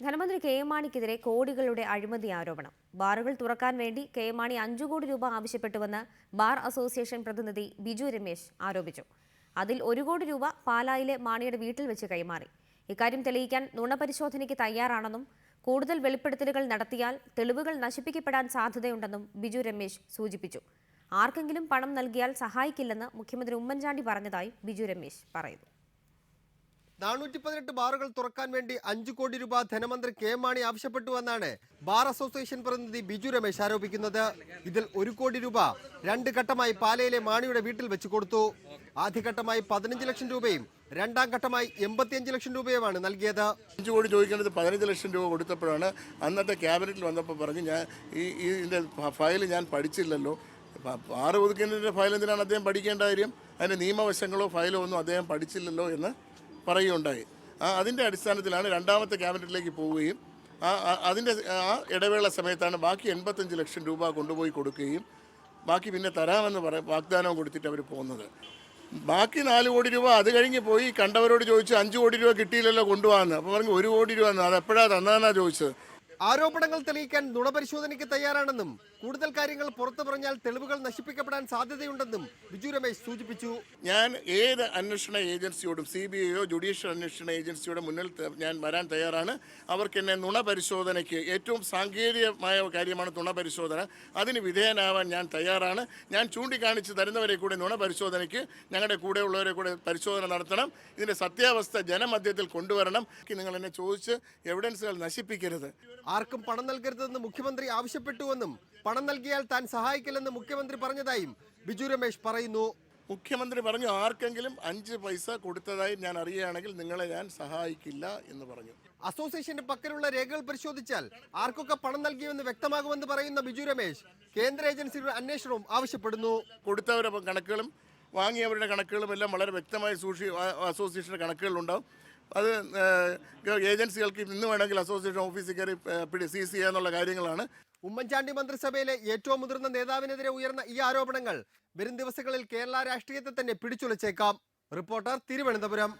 ധനമന്ത്രി K M മാണിക്കെതിരെ കോടികളുടെ അഴിമതി ആരോപണം. ബാറുകൾ തുറക്കാൻ വേണ്ടി കെ എം മാണി അഞ്ചു കോടി രൂപ ആവശ്യപ്പെട്ടുവെന്ന് ബാർ അസോസിയേഷൻ പ്രതിനിധി ബിജു രമേശ് ആരോപിച്ചു. അതിൽ ഒരു കോടി രൂപ പാലായിലെ മാണിയുടെ വീട്ടിൽ വെച്ച് കൈമാറി. ഇക്കാര്യം തെളിയിക്കാൻ നുണപരിശോധനയ്ക്ക് തയ്യാറാണെന്നും കൂടുതൽ വെളിപ്പെടുത്തലുകൾ നടത്തിയാൽ തെളിവുകൾ നശിപ്പിക്കപ്പെടാൻ സാധ്യതയുണ്ടെന്നും ബിജു രമേശ് സൂചിപ്പിച്ചു. ആർക്കെങ്കിലും പണം നൽകിയാൽ സഹായിക്കില്ലെന്ന് മുഖ്യമന്ത്രി ഉമ്മൻചാണ്ടി പറഞ്ഞതായി ബിജു രമേശ് പറയുന്നു. നാനൂറ്റി പതിനെട്ട് ബാറുകൾ തുറക്കാൻ വേണ്ടി അഞ്ചു കോടി രൂപ ധനമന്ത്രി കെ മാണി ആവശ്യപ്പെട്ടുവെന്നാണ് ബാർ അസോസിയേഷൻ പ്രതിനിധി ബിജു രമേശ് ആരോപിക്കുന്നത്. ഇതിൽ ഒരു കോടി രൂപ രണ്ട് ഘട്ടമായി പാലയിലെ മാണിയുടെ വീട്ടിൽ വെച്ചു കൊടുത്തു. ആദ്യഘട്ടമായി പതിനഞ്ച് ലക്ഷം രൂപയും രണ്ടാം ഘട്ടമായി എൺപത്തിയഞ്ച് ലക്ഷം രൂപയുമാണ് നൽകിയത്. അഞ്ച് കോടി ചോദിക്കേണ്ടത് പതിനഞ്ച് ലക്ഷം രൂപ കൊടുത്തപ്പോഴാണ്. അന്നത്തെ ക്യാബിനറ്റിൽ വന്നപ്പോൾ പറഞ്ഞു ഞാൻ ഈ ഇതിന്റെ ഫയൽ ഞാൻ പഠിച്ചില്ലല്ലോ. ആറ് ഒതുക്കേണ്ടതിന്റെ ഫയൽ എന്തിനാണ് അദ്ദേഹം പഠിക്കേണ്ട കാര്യം? അതിന്റെ നിയമവശങ്ങളോ ഫയലോ ഒന്നും അദ്ദേഹം പഠിച്ചില്ലല്ലോ എന്ന് പറയുകയുണ്ടായി. അതിന്റെ അടിസ്ഥാനത്തിലാണ് രണ്ടാമത്തെ ക്യാബിനറ്റിലേക്ക് പോവുകയും അതിന്റെ ആ ഇടവേള സമയത്താണ് ബാക്കി എൺപത്തഞ്ച് ലക്ഷം രൂപ കൊണ്ടുപോയി കൊടുക്കുകയും ബാക്കി പിന്നെ തരാമെന്ന് പറ വാഗ്ദാനവും കൊടുത്തിട്ട് അവർ പോകുന്നത്. ബാക്കി നാല് കോടി രൂപ അത് കഴിഞ്ഞ് പോയി കണ്ടവരോട് ചോദിച്ചു അഞ്ച് കോടി രൂപ കിട്ടിയില്ലല്ലോ കൊണ്ടുപോകാമെന്ന് അപ്പോൾ പറഞ്ഞു ഒരു കോടി രൂപ അത് എപ്പോഴാണ് തന്നതെന്നാണ് ചോദിച്ചത്. ആരോപണങ്ങൾ തെളിയിക്കാൻ നുണപരിശോധനയ്ക്ക് തയ്യാറാണെന്നും കൂടുതൽ കാര്യങ്ങൾ പുറത്തു പറഞ്ഞാൽ തെളിവുകൾ നശിപ്പിക്കപ്പെടാൻ സാധ്യതയുണ്ടെന്നും ബിജു രമേശ് സൂചിപ്പിച്ചു. ഞാൻ ഏത് അന്വേഷണ ഏജൻസിയോടും സി ബി ഐയോ ജുഡീഷ്യൽ അന്വേഷണ ഏജൻസിയുടെ മുന്നിൽ ഞാൻ വരാൻ തയ്യാറാണ്. അവർക്ക് എന്നെ നുണ പരിശോധനയ്ക്ക് ഏറ്റവും സാങ്കേതികമായ കാര്യമാണ് നുണ പരിശോധന അതിന് വിധേയനാവാൻ ഞാൻ തയ്യാറാണ്. ഞാൻ ചൂണ്ടിക്കാണിച്ച് തരുന്നവരെ കൂടെ നുണ പരിശോധനയ്ക്ക് ഞങ്ങളുടെ കൂടെയുള്ളവരെ കൂടെ പരിശോധന നടത്തണം. ഇതിന്റെ സത്യാവസ്ഥ ജനമധ്യത്തിൽ കൊണ്ടുവരണം. നിങ്ങൾ എന്നെ ചോദിച്ച് എവിഡൻസുകൾ നശിപ്പിക്കരുത്. ആർക്കും പണം നൽകരുതെന്ന് മുഖ്യമന്ത്രി ആവശ്യപ്പെട്ടുവെന്നും പണം നൽകിയാൽ താൻ സഹായിക്കില്ലെന്ന് മുഖ്യമന്ത്രി പറഞ്ഞതായും ബിജു രമേശ് പറയുന്നു. മുഖ്യമന്ത്രി പറഞ്ഞു ആർക്കെങ്കിലും അഞ്ച് പൈസ കൊടുത്തതായി ഞാൻ അറിയുകയാണെങ്കിൽ നിങ്ങളെ ഞാൻ സഹായിക്കില്ല എന്ന് പറഞ്ഞു. അസോസിയേഷന്റെ പക്കലുള്ള രേഖകൾ പരിശോധിച്ചാൽ ആർക്കൊക്കെ പണം നൽകിയെന്ന് വ്യക്തമാകുമെന്ന് പറയുന്ന ബിജു രമേശ് കേന്ദ്ര ഏജൻസിയുടെ അന്വേഷണവും ആവശ്യപ്പെടുന്നു. കൊടുത്തവരുടെ കണക്കുകളും വാങ്ങിയവരുടെ കണക്കുകളും എല്ലാം വളരെ വ്യക്തമായി സൂക്ഷി അസോസിയേഷന്റെ കണക്കുകളുണ്ടാവും. അത് ഏജൻസികൾക്ക് ഇന്ന് വേണമെങ്കിൽ അസോസിയേഷൻ ഓഫീസിൽ കയറി പിടി സീസ് ചെയ്യാന്നുള്ള കാര്യങ്ങളാണ്. ഉമ്മൻചാണ്ടി മന്ത്രിസഭയിലെ ഏറ്റവും മുതിർന്ന നേതാവിനെതിരെ ഉയർന്ന ഈ ആരോപണങ്ങൾ വരും ദിവസങ്ങളിൽ കേരള രാഷ്ട്രീയത്തെ തന്നെ പിടിച്ചുലച്ചേക്കാം. റിപ്പോർട്ടർ തിരുവനന്തപുരം.